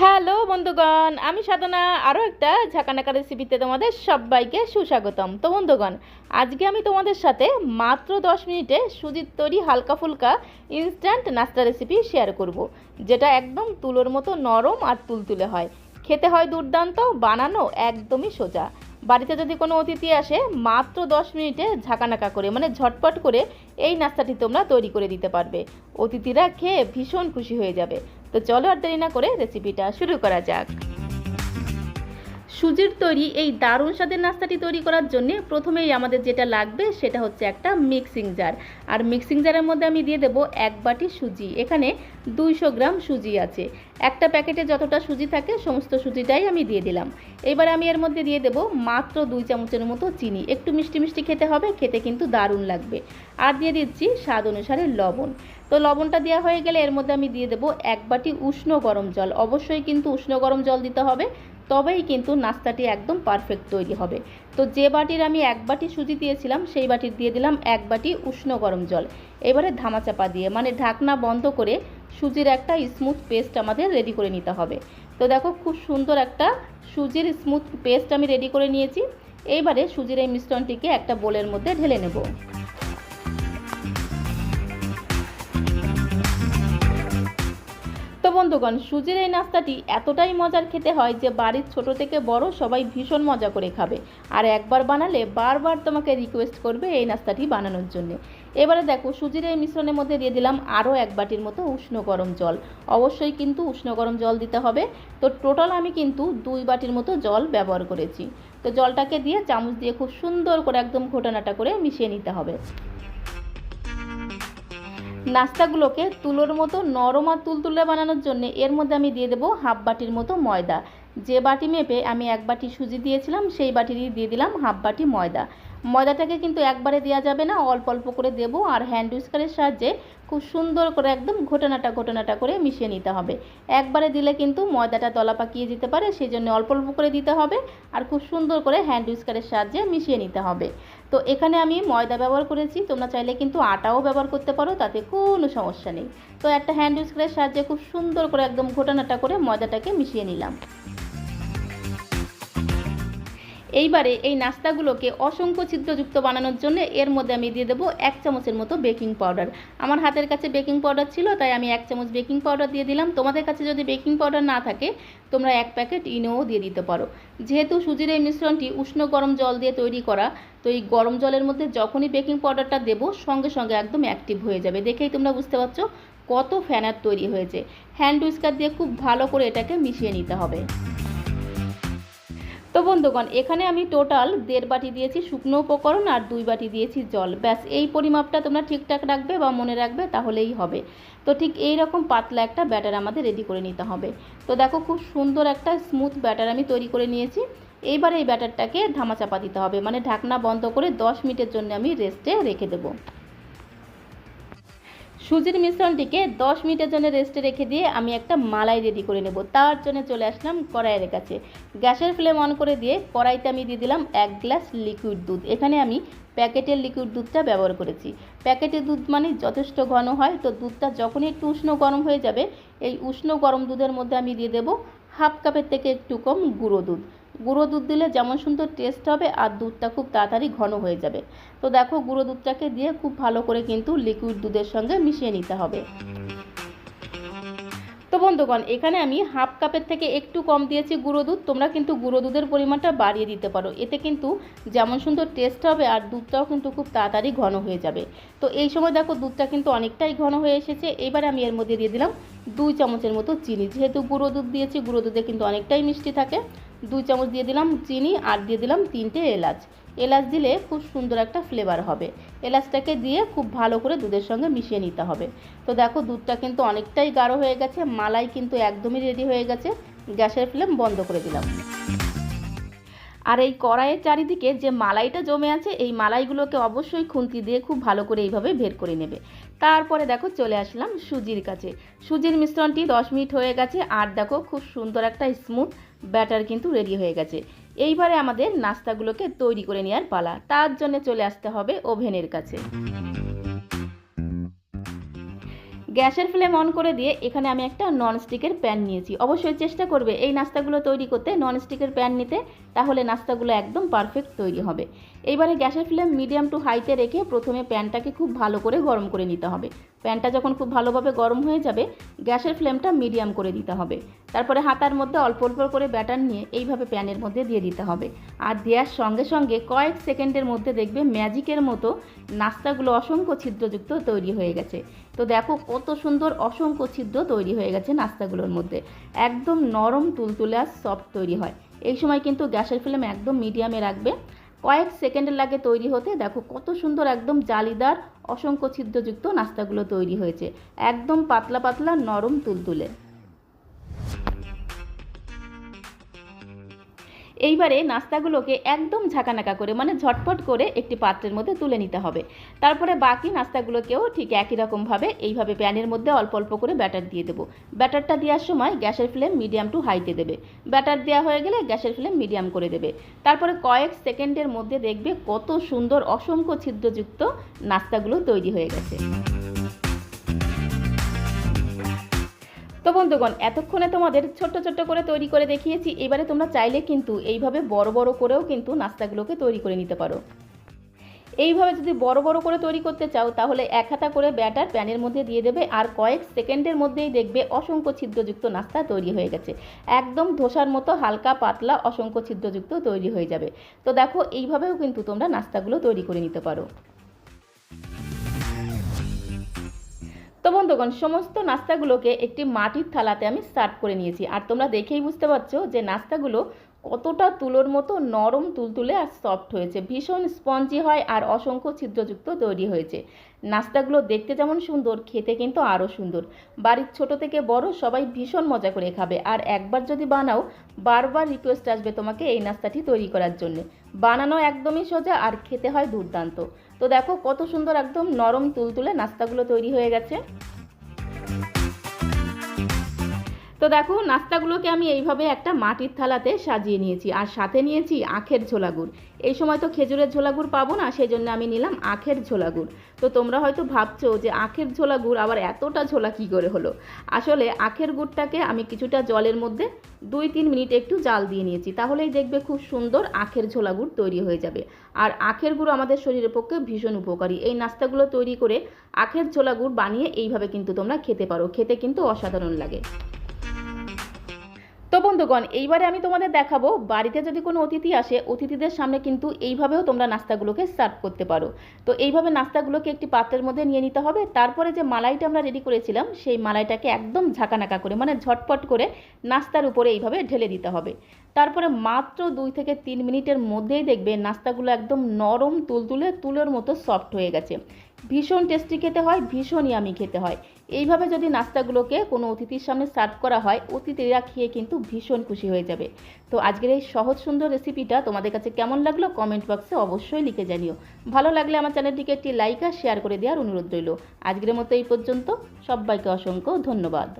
Hello বন্ধুগণ, আমি সাধনা। আরও একটা ঝাঁকানাকা রেসিপিতে তোমাদের সবাইকে সুস্বাগতম। তো বন্ধুগণ, আজকে আমি তোমাদের সাথে মাত্র দশ মিনিটে সুজির তৈরি হালকা ফুলকা ইনস্ট্যান্ট নাস্তা রেসিপি শেয়ার করব। যেটা একদম তুলোর মতো নরম আর তুলতুলে হয়। খেতে হয় দুর্দান্ত, বানানো একদমই সোজা। বাড়িতে যদি কোনো অতিথি আসে, মাত্র দশ মিনিটে ঝাঁকানাকা করে মানে ঝটপট করে এই নাস্তাটি তোমরা তৈরি করে দিতে পারবে। অতিথিরা খেয়ে ভীষণ খুশি হয়ে যাবে। তো চলো আর দেরি না করে রেসিপিটা শুরু করা যাক। সুজির তৈরি এই দারুণ স্বাদের নাস্তাটি তৈরি করার জন্য প্রথমেই আমাদের যেটা লাগবে সেটা হচ্ছে একটা মিক্সিং জার আর মিক্সিং জারের মধ্যে আমি দিয়ে দেবো এক বাটি সুজি। এখানে দুইশো গ্রাম সুজি আছে। একটা প্যাকেটে যতটা সুজি থাকে সমস্ত সুজিটাই আমি দিয়ে দিলাম। এবার আমি এর মধ্যে দিয়ে দেবো মাত্র দুই চামচের মতো চিনি। একটু মিষ্টি মিষ্টি খেতে হবে, খেতে কিন্তু দারুণ লাগবে। আর দিয়ে দিচ্ছি স্বাদ অনুসারে লবণ। তো লবণটা দেওয়া হয়ে গেলে এর মধ্যে আমি দিয়ে দেবো এক বাটি উষ্ণ গরম জল। অবশ্যই কিন্তু উষ্ণ গরম জল দিতে হবে। তবেই কিন্তু নাস্তাটি একদম পারফেক্ট তৈরি হবে। তো যে বাটির আমি এক বাটি সুজি দিয়েছিলাম, সেই বাটির দিয়ে দিলাম এক বাটি উষ্ণ গরম জল। এবারে ধামাচাপা দিয়ে মানে ঢাকনা বন্ধ করে সুজির একটা স্মুথ পেস্ট আমাদের রেডি করে নিতে হবে। তো দেখো খুব সুন্দর একটা সুজির স্মুথ পেস্ট আমি রেডি করে নিয়েছি। এইবারে সুজির এই মিশ্রণটিকে একটা বোলের মধ্যে ঢেলে নেব। তো বন্ধুগণ সুজির এই নাস্তাটি এতটাই মজার খেতে হয় যে বাড়ির ছোট থেকে বড় সবাই ভীষণ মজা করে খাবে। আর একবার বানালে বারবার তোমাকে রিকোয়েস্ট করবে এই নাস্তাটি বানানোর জন্য। এবারে দেখো, সুজির এই মিশ্রণের মধ্যে দিয়ে দিলাম আরও এক বাটির মতো উষ্ণ গরম জল। অবশ্যই কিন্তু উষ্ণ গরম জল দিতে হবে। তো টোটাল আমি কিন্তু দুই বাটির মতো জল ব্যবহার করেছি। তো জলটাকে দিয়ে চামচ দিয়ে খুব সুন্দর করে একদম ঘোটানাটা করে মিশিয়ে নিতে হবে। নাস্তাগুলোকে তুলোর মতো নরম আর তুলতুলে বানানোর জন্য এর মধ্যে আমি দিয়ে দেবো হাফ বাটির মতো ময়দা। যে বাটি মেপে আমি এক বাটি সুজি দিয়েছিলাম, সেই বাটিরই দিয়ে দিলাম হাফ বাটি ময়দা। ময়দাটাকে কিন্তু একবারে দেওয়া যাবে না, অল্প অল্প করে দেবো আর হ্যান্ড উইস্কারের সাহায্যে খুব সুন্দর করে একদম ঘটনাটা ঘটনাটা করে মিশিয়ে নিতে হবে। একবারে দিলে কিন্তু ময়দাটা দলা পাকিয়ে যেতে পারে সেই জন্য অল্প অল্প করে দিতে হবে আর খুব সুন্দর করে হ্যান্ড উইস্কারের সাহায্যে মিশিয়ে নিতে হবে। তো এখানে আমি ময়দা ব্যবহার করেছি, তোমরা চাইলে কিন্তু আটাও ব্যবহার করতে পারো, তাতে কোনো সমস্যা নেই। তো একটা হ্যান্ড উইস্কারের সাহায্যে খুব সুন্দর করে একদম ঘটনাটা করে ময়দাটাকে মিশিয়ে নিলাম। এইবারে এই নাস্তাগুলোকে অসংখ্য ছিদ্রযুক্ত বানানোর জন্য এর মধ্যে আমি দিয়ে দেবো এক চামচের মতো বেকিং পাউডার। আমার হাতের কাছে বেকিং পাউডার ছিল, তাই আমি এক চামচ বেকিং পাউডার দিয়ে দিলাম। তোমাদের কাছে যদি বেকিং পাউডার না থাকে, তোমরা এক প্যাকেট ইনোও দিয়ে দিতে পারো। যেহেতু সুজির এই মিশ্রণটি উষ্ণ গরম জল দিয়ে তৈরি করা, তো এই গরম জলের মধ্যে যখনই বেকিং পাউডারটা দেবো, সঙ্গে সঙ্গে একদম অ্যাক্টিভ হয়ে যাবে। দেখেই তোমরা বুঝতে পারছ কত ফ্যানার তৈরি হয়েছে। হ্যান্ড উইস্কার দিয়ে খুব ভালো করে এটাকে মিশিয়ে নিতে হবে। তো বন্ধুগণ, এখানে আমি টোটাল দেড় বাটি দিয়েছি শুকনো উপকরণ আর দুই বাটি দিয়েছি জল। ব্যাস, এই পরিমাপটা তোমরা ঠিকঠাক রাখবে বা মনে রাখবে তাহলেই হবে। তো ঠিক এই রকম পাতলা একটা ব্যাটার আমাদের রেডি করে নিতে হবে। তো দেখো খুব সুন্দর একটা স্মুথ ব্যাটার আমি তৈরি করে নিয়েছি। এইবার এই ব্যাটারটাকে ধামাচাপা দিতে হবে মানে ঢাকনা বন্ধ করে দশ মিনিটের জন্য আমি রেস্টে রেখে দেবো। সুজির মিশ্রণটিকে দশ মিনিটের জন্য রেস্টে রেখে দিয়ে আমি একটা মালাই রেডি করে নেব। তার জন্য চলে আসলাম কড়াইয়ের কাছে। গ্যাসের ফ্লেম অন করে দিয়ে কড়াইতে আমি দিয়ে দিলাম এক গ্লাস লিকুইড দুধ। এখানে আমি প্যাকেটের লিকুইড দুধটা ব্যবহার করেছি। প্যাকেটের দুধ মানে যথেষ্ট ঘন হয়, তো দুধটা যখনই একটু উষ্ণ গরম হয়ে যাবে, এই উষ্ণ গরম দুধের মধ্যে আমি দিয়ে দেবো হাফ কাপের থেকে একটু কম গুঁড়ো দুধ। গুঁড়ো দুধ দিলে যেমন সুন্দর টেস্ট হবে আর দুধটা খুব তাড়াতাড়ি ঘন হয়ে যাবে। তো দেখো গুঁড়ো দুধটাকে দিয়ে খুব ভালো করে কিন্তু লিকুইড দুধের সঙ্গে মিশিয়ে নিতে হবে। বন্ধুগণ, এখানে আমি হাফ কাপের থেকে একটু কম দিয়েছি গুঁড়ো দুধ। তোমরা কিন্তু গুঁড়ো দুধের পরিমাণটা বাড়িয়ে দিতে পারো। এতে কিন্তু যেমন সুন্দর টেস্ট হবে আর দুধটাও কিন্তু খুব তাড়াতাড়ি ঘন হয়ে যাবে। তো এই সময় দেখো দুধটা কিন্তু অনেকটাই ঘন হয়ে এসেছে। এবার আমি এর মধ্যে দিয়ে দিলাম দুই চামচের মতো চিনি। যেহেতু গুঁড়ো দুধ দিয়েছি, গুঁড়ো দুধে কিন্তু অনেকটাই মিষ্টি থাকে। দুই চামচ দিয়ে দিলাম চিনি আর দিয়ে দিলাম তিনটে এলাচ। এলাচ দিলে খুব সুন্দর একটা ফ্লেভার হবে। এলাচটাকে দিয়ে খুব ভালো করে দুধের সঙ্গে মিশিয়ে নিতে হবে। তো দেখো, দুধটা কিন্তু অনেকটাই গাঢ় হয়ে গেছে, মালাই কিন্তু একদমই রেডি হয়ে গেছে। গ্যাসের ফ্লেম বন্ধ করে দিলাম। আর এই কড়াইয়ের চারিদিকে যে মালাইটা জমে আছে, এই মালাইগুলোকে অবশ্যই খুন্তি দিয়ে খুব ভালো করে এইভাবে বের করে নেবে। তারপরে দেখো, চলে আসলাম সুজির কাছে। সুজির মিশ্রণটি দশ মিনিট হয়ে গেছে, আর দেখো, খুব সুন্দর একটা স্মুথ ব্যাটার কিন্তু রেডি হয়ে গেছে। এইবারে আমাদের নাস্তাগুলোকে তৈরি করে নেওয়ার পালা। তার জন্য চলে আসতে হবে ওভেনের কাছে। গ্যাসের ফ্লেম অন করে দিয়ে এখানে আমি একটা ননস্টিকের প্যান নিয়েছি। অবশ্যই চেষ্টা করবে এই নাস্তাগুলো তৈরি করতে ননস্টিকের প্যান নিতে, তাহলে নাস্তাগুলো একদম পারফেক্ট তৈরি হবে। এইবারে গ্যাসের ফ্লেম মিডিয়াম টু হাইতে রেখে প্রথমে প্যানটাকে খুব ভালো করে গরম করে নিতে হবে। প্যানটা যখন খুব ভালোভাবে গরম হয়ে যাবে, গ্যাসের ফ্লেমটা মিডিয়াম করে দিতে হবে। তারপরে হাতার মধ্যে অল্প অল্প করে ব্যাটার নিয়ে এইভাবে প্যানের মধ্যে দিয়ে দিতে হবে। আর দেওয়ার সঙ্গে সঙ্গে কয়েক সেকেন্ডের মধ্যে দেখবে ম্যাজিকের মতো নাস্তাগুলো অসংখ্য ছিদ্রযুক্ত তৈরি হয়ে গেছে। তো দেখো কত সুন্দর অসংখ্য ছিদ্র তৈরি হয়ে গেছে নাস্তাগুলোর মধ্যে। একদম নরম তুলতুলে আর সফট তৈরি হয়। এই সময় কিন্তু গ্যাসের ফ্লেম একদম মিডিয়ামে রাখবে। কয়েক সেকেন্ড লাগে তৈরি হতে দেখো কত সুন্দর একদম জালিদার, অসংখ্য ছিদ্রযুক্ত নাস্তাগুলো তৈরি হয়েছে। একদম পাতলা পাতলা নরম তুলতুলে। এইবারে নাস্তাগুলোকে একদম ঝাঁকানাকা করে মানে ঝটপট করে একটি পাত্রের মধ্যে তুলে নিতে হবে। তারপরে বাকি নাস্তাগুলোকেও ঠিক একই রকমভাবে এইভাবে প্যানের মধ্যে অল্প অল্প করে ব্যাটার দিয়ে দেবো। ব্যাটারটা দেওয়ার সময় গ্যাসের ফ্লেম মিডিয়াম টু হাইতে দেবে। ব্যাটার দেওয়া হয়ে গেলে গ্যাসের ফ্লেম মিডিয়াম করে দেবে। তারপরে কয়েক সেকেন্ডের মধ্যে দেখবে কত সুন্দর অসংখ্য ছিদ্রযুক্ত নাস্তাগুলো তৈরি হয়ে গেছে। তো বন্ধুগণ, এতক্ষণে তোমাদের ছোট্ট ছোট্ট করে তৈরি করে দেখিয়েছি। এবারে তোমরা চাইলে কিন্তু এইভাবে বড় বড় করেও কিন্তু নাস্তাগুলোকে তৈরি করে নিতে পারো। এইভাবে যদি বড় বড় করে তৈরি করতে চাও, তাহলে এক হাতা করে ব্যাটার প্যানের মধ্যে দিয়ে দেবে আর কয়েক সেকেন্ডের মধ্যেই দেখবে অসংখ্য ছিদ্রযুক্ত নাস্তা তৈরি হয়ে গেছে। একদম ধোসার মতো হালকা পাতলা অসংখ্য ছিদ্রযুক্ত তৈরি হয়ে যাবে। তো দেখো, এইভাবেও কিন্তু তোমরা নাস্তাগুলো তৈরি করে নিতে পারো। তো বন্ধুগণ, সমস্ত নাস্তাগুলোকে একটি মাটির থালাতে আমি সার্ভ করে নিয়েছি। আর তোমরা দেখেই বুঝতে পারছ যে নাস্তাগুলো কতটা তুলোর মতো নরম, তুলতুলে আর সফট হয়েছে। ভীষণ স্পঞ্জি হয় আর অসংখ্য ছিদ্রযুক্ত তৈরি হয়েছে। নাস্তাগুলো দেখতে যেমন সুন্দর, খেতে কিন্তু আরও সুন্দর। বাড়ির ছোট থেকে বড় সবাই ভীষণ মজা করে খাবে। আর একবার যদি বানাও, বারবার রিকোয়েস্ট আসবে তোমাকে এই নাস্তাটি তৈরি করার জন্য। বানানো একদমই সোজা আর খেতে হয় দুর্দান্ত। তো দেখো কত সুন্দর একদম নরম তুলতুলে নাস্তাগুলো তৈরি হয়ে গেছে। তো দেখো, নাস্তাগুলোকে আমি এইভাবে একটা মাটির থালাতে সাজিয়ে নিয়েছি। আর সাথে নিয়েছি আখের ঝোলা গুড়। এই সময় তো খেজুরের ঝোলা গুড় পাবো না সেই জন্য আমি নিলাম আখের ঝোলা গুড়। তো তোমরা হয়তো ভাবছ যে আখের ঝোলা গুড় আবার এতটা ঝোলা কী করে হলো? আসলে আখের গুড়টাকে আমি কিছুটা জলের মধ্যে দুই তিন মিনিট একটু জাল দিয়ে নিয়েছি। তাহলেই দেখবে খুব সুন্দর আখের ঝোলা গুড় তৈরি হয়ে যাবে। আর আখের গুঁড়ো আমাদের শরীরের পক্ষে ভীষণ উপকারী। এই নাস্তাগুলো তৈরি করে আখের ঝোলা গুড় বানিয়ে এইভাবে কিন্তু তোমরা খেতে পারো। খেতে কিন্তু অসাধারণ লাগে। তো বন্ধুগণ, এইবারে আমি তোমাদের দেখাবো, বাড়িতে যদি কোনো অতিথি আসে, অতিথিদের সামনে কিন্তু এইভাবেও তোমরা নাস্তাগুলোকে সার্ভ করতে পারো। তো এইভাবে নাস্তাগুলোকে একটি পাত্রের মধ্যে নিয়ে নিতে হবে, তারপরে যে মালাইটা আমরা রেডি করেছিলাম, সেই মালাইটাকে একদম ঝাঁকানাকা করে মানে ঝটপট করে নাস্তার উপরে এইভাবে ঢেলে দিতে হবে। তারপরে মাত্র দুই থেকে তিন মিনিটের মধ্যেই দেখবে নাস্তাগুলো একদম নরম, তুলতুলে, তুলোর মতো সফট হয়ে গেছে। ভীষণ টেস্টি খেতে হয় ভীষণই আমি খেতে হয়। এইভাবে যদি নাস্তাগুলোকে কোনো অতিথির সামনে সার্ভ করা হয়, অতিথিরা খেয়ে কিন্তু ভীষণ খুশি হয়ে যাবে। তো আজকের এই সহজ সুন্দর রেসিপিটা তোমাদের কাছে কেমন লাগল কমেন্ট বক্সে অবশ্যই লিখে জানিও। ভালো লাগলে আমার চ্যানেলটিকে একটি লাইক আর শেয়ার করে দেওয়ার অনুরোধ রইল। আজকের মতো এই পর্যন্ত, সবাইকে অসংখ্য ধন্যবাদ।